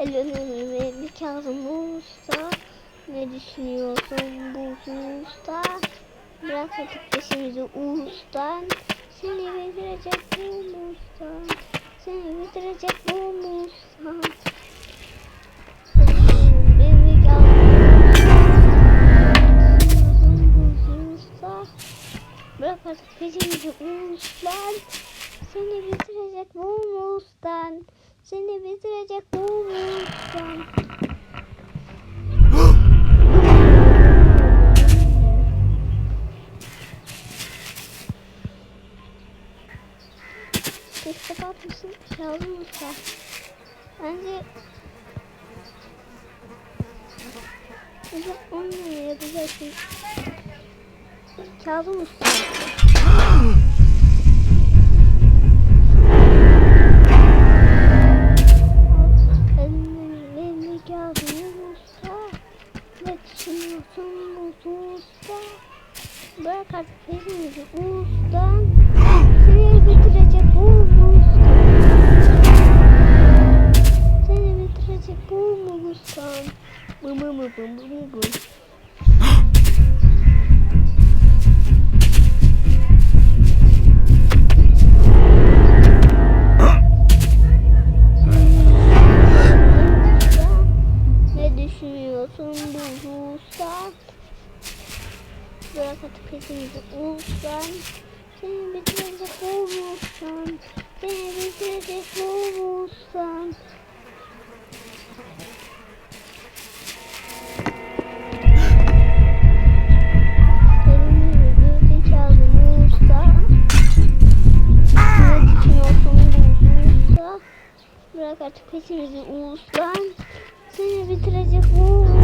Elini Kazım Usta. Ne düşünüyorsun bu usta? Bırak artık peşimizi ustan. Seni bitirecek bu mustan Seni bitirecek bu Usta. Bırak artık peşimizi ustan. Seni bitirecek bu mustan seni bitirecek olacağım. Destek atmışsın. Çaldı mı sen? Bence... Bence onunla yapacaksın. Kazım Usta. veya katıp hepinizi unutmuşken seni bitirece kovmuşsan seni bitirece kovmuşsan Bırak artık peşimizi uluslan Seni bitirecek bu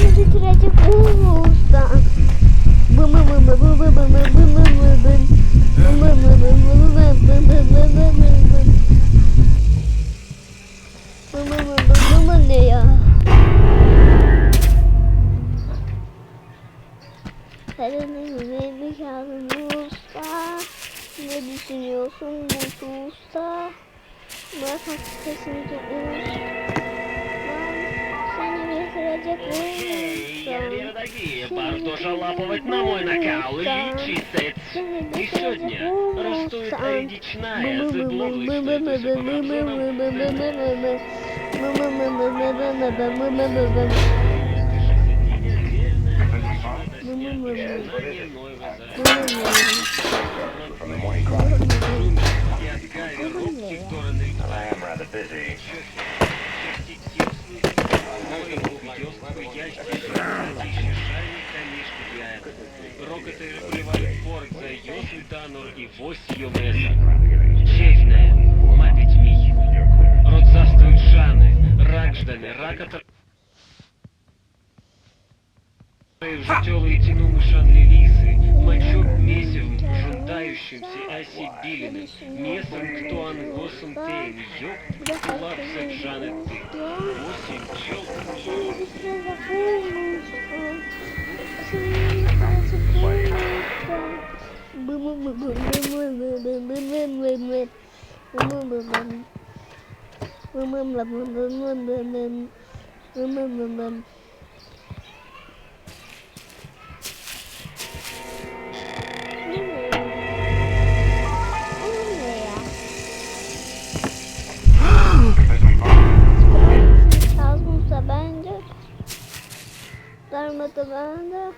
seni bitirecek bu ustan. Bı bı bı bı bı bı bı bı bı bı bı bı. Bı bı bı bı bı bı bı bı bı bı bı bı bı. Bı bı bı bı bı bı ne düşünüyorsun bu usta? Bırak artık peşimizi дорогие, пора лапывать на мой накал и чистец. И сегодня растует речная. I am rather busy. что ящики исчезали конечки для Рокоты выливали порт за ее султану и вось ее веса. Честная, мабить мій. Родзавствуют шаны, ракждами, раката... В житёлые тянули шанли лисы, мачок месив, жундающимся осибилиным, Месом кто ангосом тейн, ёк, лапсак Жаны ты. Восемь чел, Kazmışsa Darmada bende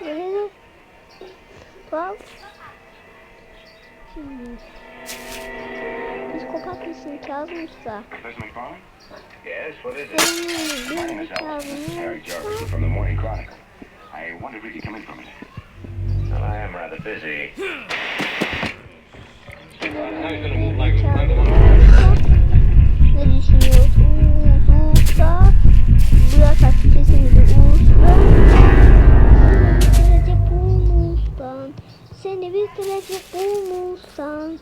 Nerede? Bak Şimdi Psikopat mısın Kazım Usta? Professor McFarlane? Yes, what is it? Senin My name bir is Al. Kazım Harry Jarvis Usta from the Morning Chronicle. I wonder if we could come in for a minute. Well, I am rather busy. Seni bitirecek mustan.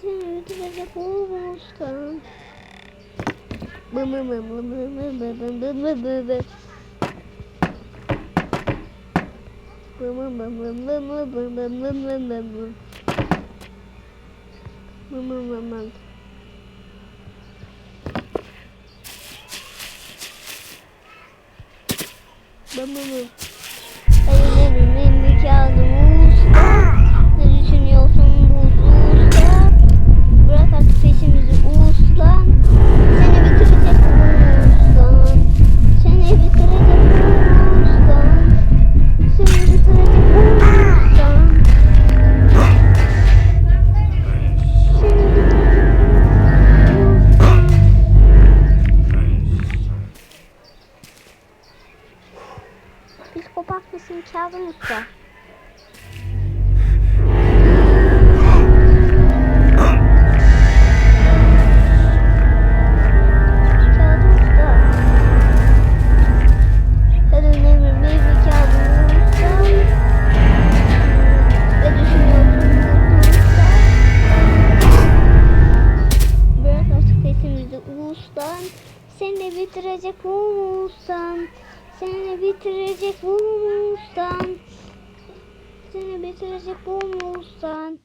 Seni bitirecek bu mustan. Bı bı bı bı bı bı bı bı bı bı bı. Bım bım bım bım bım bım bım bım bım bım bım bım. Bım bım bım bım. Bım bım bım. Hayırlı bir mekanı usta. Bitirecek ulustan. Seni bitirecek ulustan. Seni bitirecek ulustan.